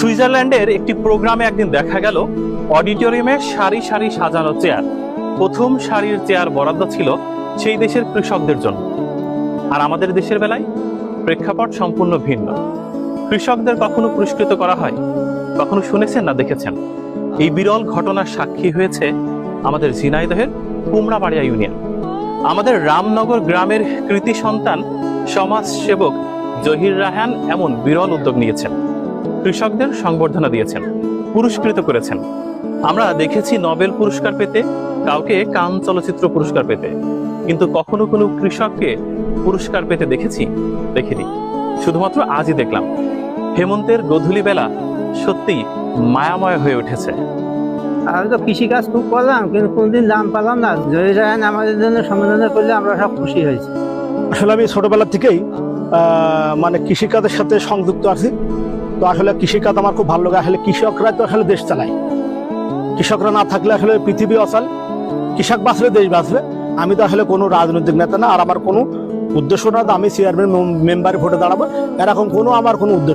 সুইজারল্যান্ডের একটি প্রোগ্রামে একদিন দেখা গেল অডিটোরিয়ামে সারি সারি সাজানো চেয়ার। প্রথম সারির চেয়ার বরাদ্দ ছিল সেই দেশের কৃষকদের জন্য। আর আমাদের দেশের বেলায় প্রেক্ষাপট সম্পূর্ণ ভিন্ন। কৃষকদের কখনো পুরস্কৃত করা হয়, কখনো শুনেছেন না দেখেছেন? এই বিরল ঘটনার সাক্ষী হয়েছে আমাদের ঝিনাইদহের কুমড়াবাড়িয়া ইউনিয়ন। আমাদের রামনগর গ্রামের কৃতি সন্তান সমাজ সেবক জহির রাহান এমন বিরল উদ্যোগ নিয়েছেন। কৃষকদের সংবর্ধনা দিয়েছেন পুরস্কৃত করেছেন। আমরা দেখেছি নোবেল পুরস্কার পেতে কাউকে কান চলচ্চিত্র পুরস্কার পেতে। কিন্তু কখনো কোনো কৃষককে পুরস্কার পেতে দেখেছি দেখিনি। শুধুমাত্র আজই দেখলাম। হেমন্তের গধূলি বেলা সত্যিই মায়াময় হয়ে উঠেছে। আমি তো কৃষিকাজ খুব করলাম কিন্তু কোনদিন দাম পেলাম না। জয় রায়ন আমাদের জন্য সম্মেলন করলে আমরা সব খুশি হয়েছি। আসলে আমি ছোটবেলা থেকেই আহ, মানে কৃষিকাজের সাথে সংযুক্ত আছি। তো আসলে কৃষিকাজ আমার খুব ভালো লাগে। আসলে কৃষকরা তো আসলে দেশ চালায়। কৃষকরা না থাকলে আসলে পৃথিবী অচল। কৃষক বাঁচলে, দেশ বাঁচবে আমি তো আসলে কোনো রাজনৈতিক নেতা না, আর আমার কোনো উদ্দেশ্য না আমি চেয়ারম্যান মেম্বারে ভোটে দাঁড়াবো। এরকম কোনো, আমার কোনো উদ্দেশ্য